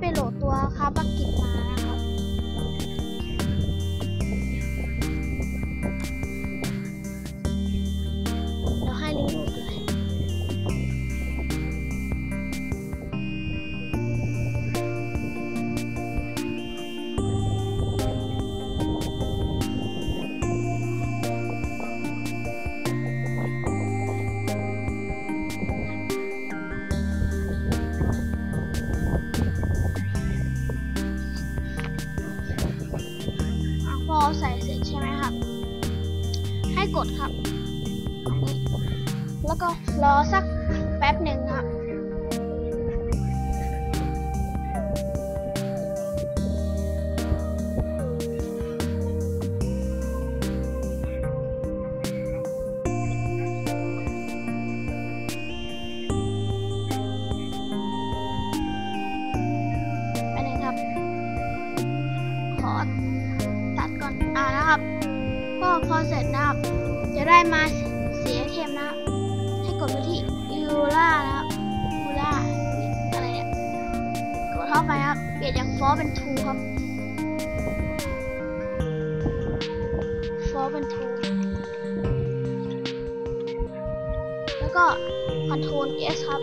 ไปโหลดตัวคาบากิตมา อะพอใส่เสร็จใช่ไหมครับ ให้กดครับอันนี้แล้วก็รอสักแป๊บหนึ่งครับ นะครับ ก็พอเสร็จนะครับจะได้มาเสียเทมนะครับ ให้กดไปที่ยูล่านะครับยูล่าอะไรเนี่ยกดเข้าไปครับเปลี่ยนจากฟอเป็นทูครับฟอเป็นทูแล้วก็คอนโทรล S ครับ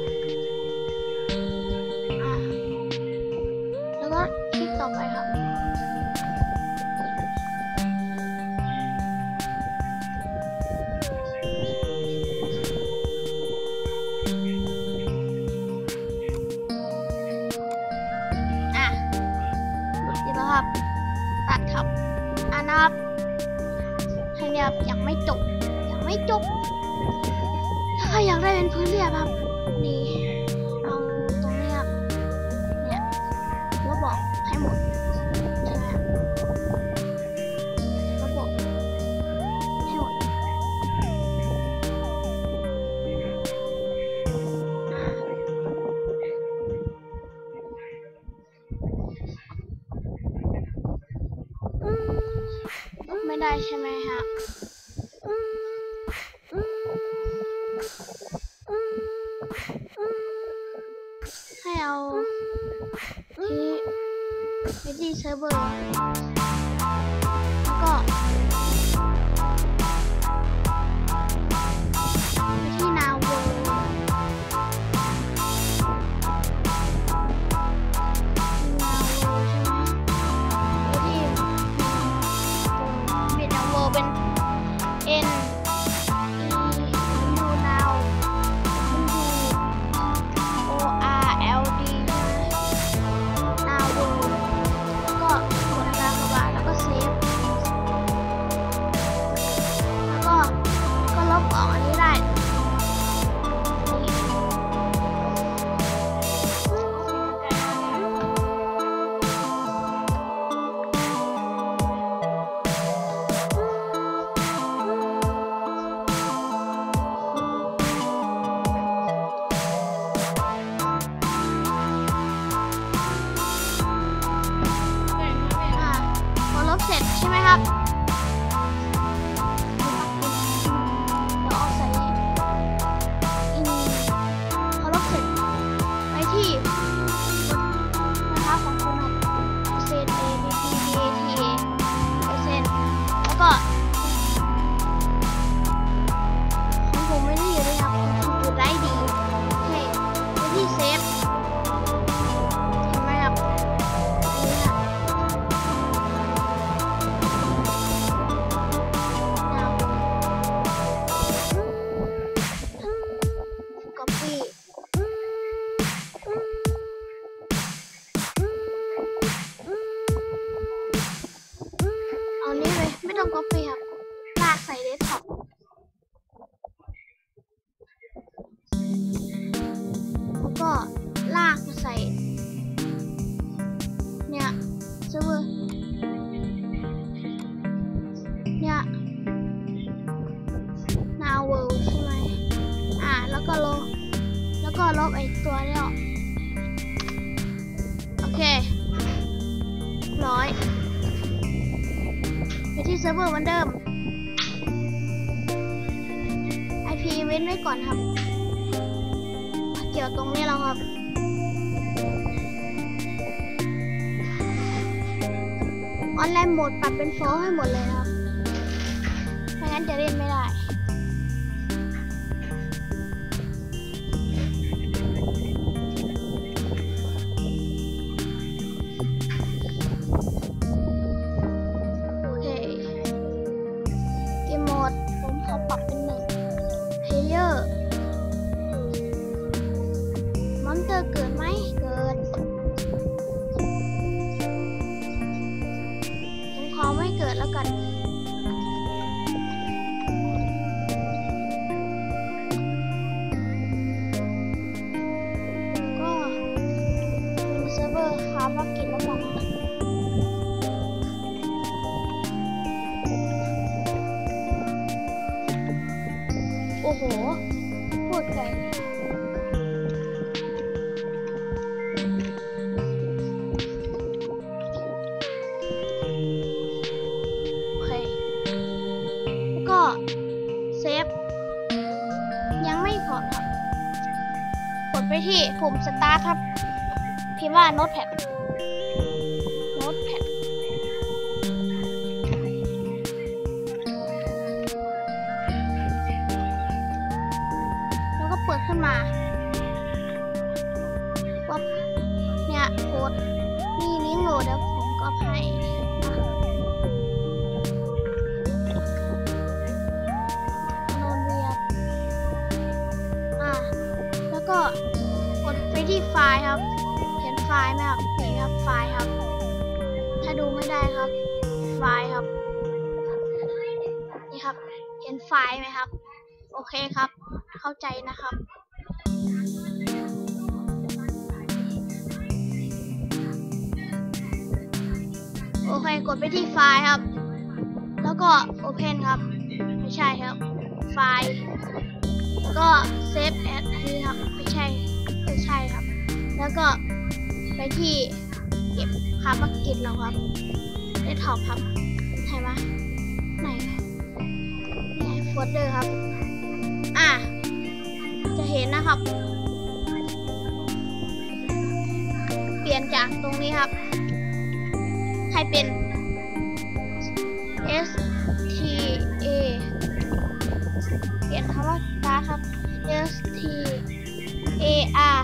ไม่จบ ยังไม่จบ ถ้าใครอยากได้เป็นพื้นเรียบครับ นี่เอาตรงเนี้ยครับ เนี่ยแล้วบอกให้หมดใช่ไหมแล้วบอกให้หมดไม่ได้ใช่ไหมฮะ ให้เอาที่ไปที่ จ ใส่เดสก์ท็อปแล้วก็ลากมาใส่ เนี่ยเซิร์ฟเวอร์เนี่ย now world ใช่ไหมอ่าแล้วก็ลบแล้วก็ลบไอ้ตัวนี้ออกโอเคร้อยไปที่เซิร์ฟเวอร์เหมือนเดิม ว้นไว้ก่อนครับ เกี่ยวตรงนี้แล้วครับ ออนไลน์โหมดปรับเป็นโฟลให้หมดเลยครับไม่งั้นจะเล่นไม่ได้ ดไปที่ปุ่มสตาร์ทครับ พิมพ์ว่า Notepad Notepad แล้วก็เปิดขึ้นมาว่าเนี่ยโค้ดนี่ลิงก์โหลดแล้วผมก็ให้ ที่ไฟล์ครับ เห็นไฟล์ไหมครับ นี่ครับไฟล์ครับ ถ้าดูไม่ได้ครับ ไฟล์ครับ นี่ครับ เห็นไฟล์ไหมครับ โอเคครับ เข้าใจนะครับโอเค กดไปที่ไฟล์ครับ แล้วก็ Open ครับ ไม่ใช่ครับ ไฟล์ แล้วก็ Save as นี่ครับ ไม่ใช่ ใช่ครับ แล้วก็ไปที่เก็บภาพกิจเราครับเดสก์ท็อปครับใช่ไหมไหนนี่โฟลเดอร์ครับ อะ จะเห็นนะครับ เปลี่ยนจากตรงนี้ครับ ให้เป็น S T A เปลี่ยนคำว่า start ครับ S T A a r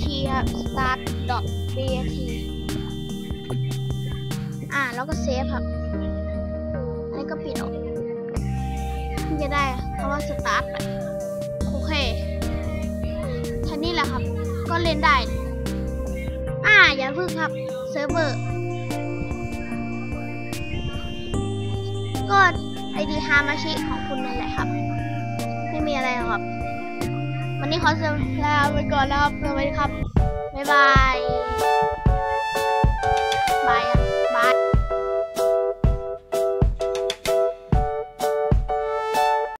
T ครับ start dot b a t อ่าแล้วก็เซฟครับแล้วก็ปิดออกมันจะได้คำว่า start ไปโอเคแค่นี้แหละครับ ก็เล่นได้ อ่า อย่าพึ่งครับเซิร์ฟเวอร์ก็ไอดีฮามาชิของคุณนั่นแหละครับ ไม่มีอะไรหรอกครับ วันนี้ขอลาไปก่อนแล้วครับสวัสดีครับ บ๊ายบาย